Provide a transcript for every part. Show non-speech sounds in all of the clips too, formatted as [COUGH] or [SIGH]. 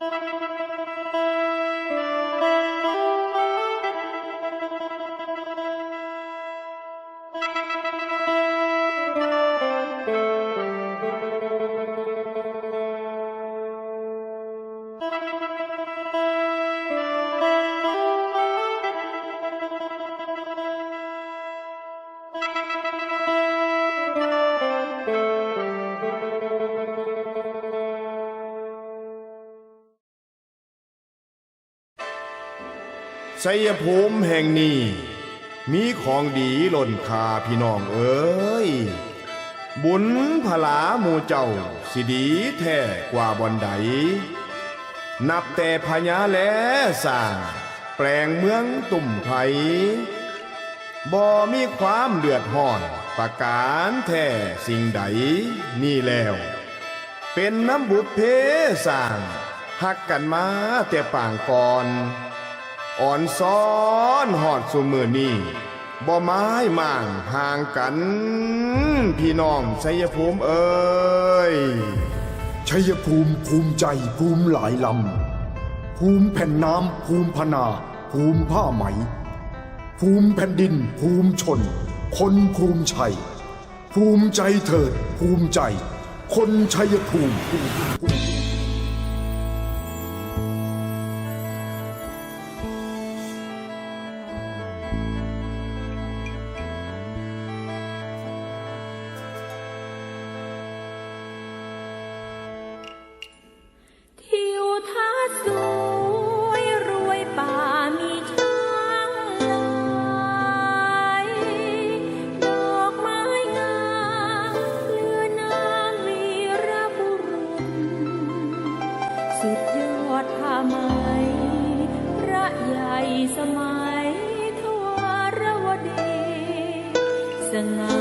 you [LAUGHS] ชัยภูมิแห่งนี้ มีของดีหล่นคาพี่น้องเอ้ย บุญพลาหมู่เจ้า สิดีแท้กว่าบอนใด นับแต่พญาแลสร้างแปลงเมืองตุ่มไผบ่มีความเดือดร้อนประการแท้สิ่งใดนี่แล้ว เป็นน้ำบุพเพสร้างหักกันมาแต่ปางก่อน อ่อนซ้อนหอดสุมือนี่บ่ไม้ม่างห่างกัน พี่น้องชัยภูมิเอ้ยชัยภูมิภูมิใจภูมิหลายลำ ภูมิแผ่นน้ำภูมิพนา ภูมิผ้าไหม ภูมิแผ่นดินภูมิชน คนภูมิชัย ภูมิใจเถิดภูมิใจ คนชัยภูมิ สง่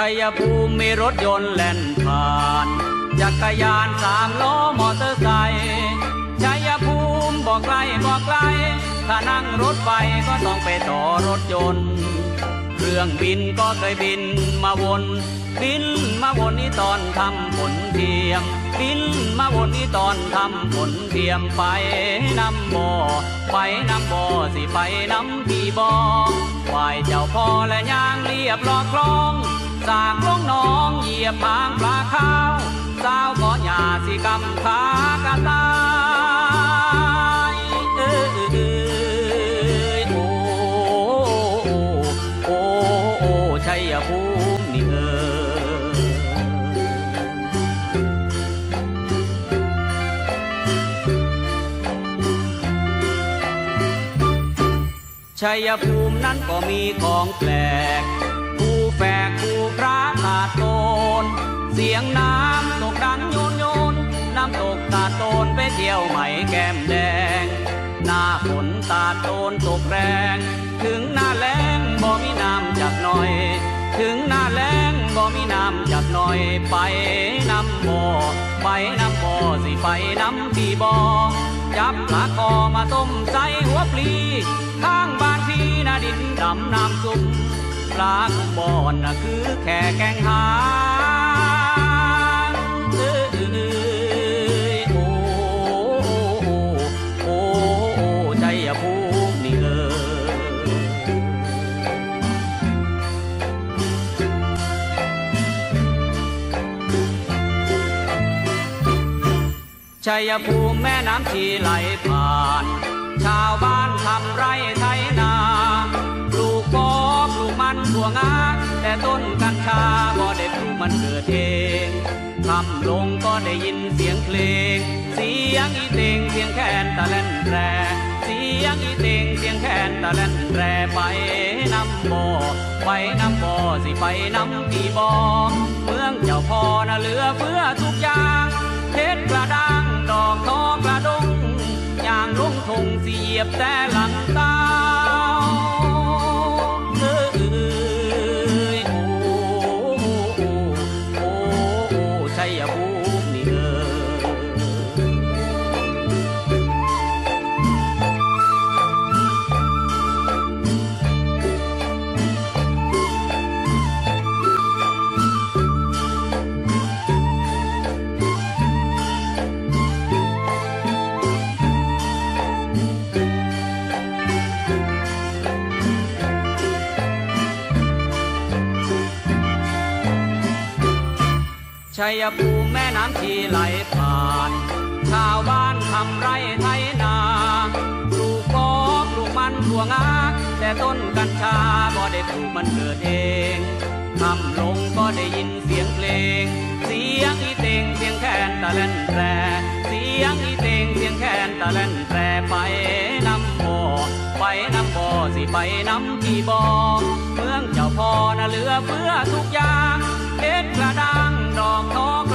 ชัยภูมิมีรถยนต์แล่นผ่านจักรยานสามล้อมอเตอร์ไซค์ชัยภูมิบอกไกลบอกไกล ถ้านั่งรถไฟก็ต้องไปต่อรถยนต์ เครื่องบินก็เคยบินมาวน บินมาวนนี่ตอนทำผลเทียม บินมาวนนี่ตอนทำผลเทียมไปน้ำบ่อไปน้ำบ่อสิไปน้ำพี่บ่อไหวเจ้าพ่อและย่างเรียบรอคลอง สากลงน้องเหยียบหางปลาข้าวสาวก็หยาสิกำขากระตายเอ้ยเอ้โอ้โอ้โอ้ชัยภูมินี่เออชัยภูมินั้นก็มีของแปลก ยงน้ำตกดังโยนโยน น้ำตกตาโตนไปเที่ยวไหมแก้มแดง หน้าฝนตาโตนตกแรง ถึงหน้าแล้งบ่มีน้ำจักหน่อย ถึงหน้าแล้งบ่มีน้ำจักหน่อยไปน้ำบ่อไปน้ำบ่อสิไปน้ำพี่บ่อจับปลาคอมาต้มใส่หัวปลี ข้างบ้านพี่นาดินดำน้ำซุปปลากุบอนน่ะคือแค่แกงหา ชัยภูมิแม่น้ำชีไหลผ่าน ชาวบ้านทำไรไถนาปลูกปอปลูกมันถั่วงาแต่ต้นกัญชาก็ได้ปลูกมันเกิดเองคำลงก็ได้ยินเสียงเพลง เสียงอีเตงเสียงแคนตะเล่นแตรเสียงอีเตงเสียงแคนตะเล่นแตรไปน้ำบ่อไปน้ำบ่อสิไปน้ำพี่บ่อเมืองเจ้าพ่อน่ะเหลือเฟือทุกอย่างเพชรกระด้าง อกทอกระดงย่างลงทงเสียบแต่หลังตา ชัยภูมิแม่น้ำชีไหลผ่าน ชาวบ้านทำไรไถนาปลูกกอปลูกมันถั่วงาแต่ต้นกัญชาบ่ได้ปลูกมันเกิดเองคำลงก็ได้ยินเสียงเพลง เสียงอีเตงเสียงแคนตะเล่นแตรเสียงอีเตงเสียงแคนตะเล่นแตรไปน้ำบ่อไปน้ำบ่อสิไปน้ำพี่บ่อเมืองเจ้าพ่อน่ะเหลือเฟือทุกอย่างเพชรกระดา งด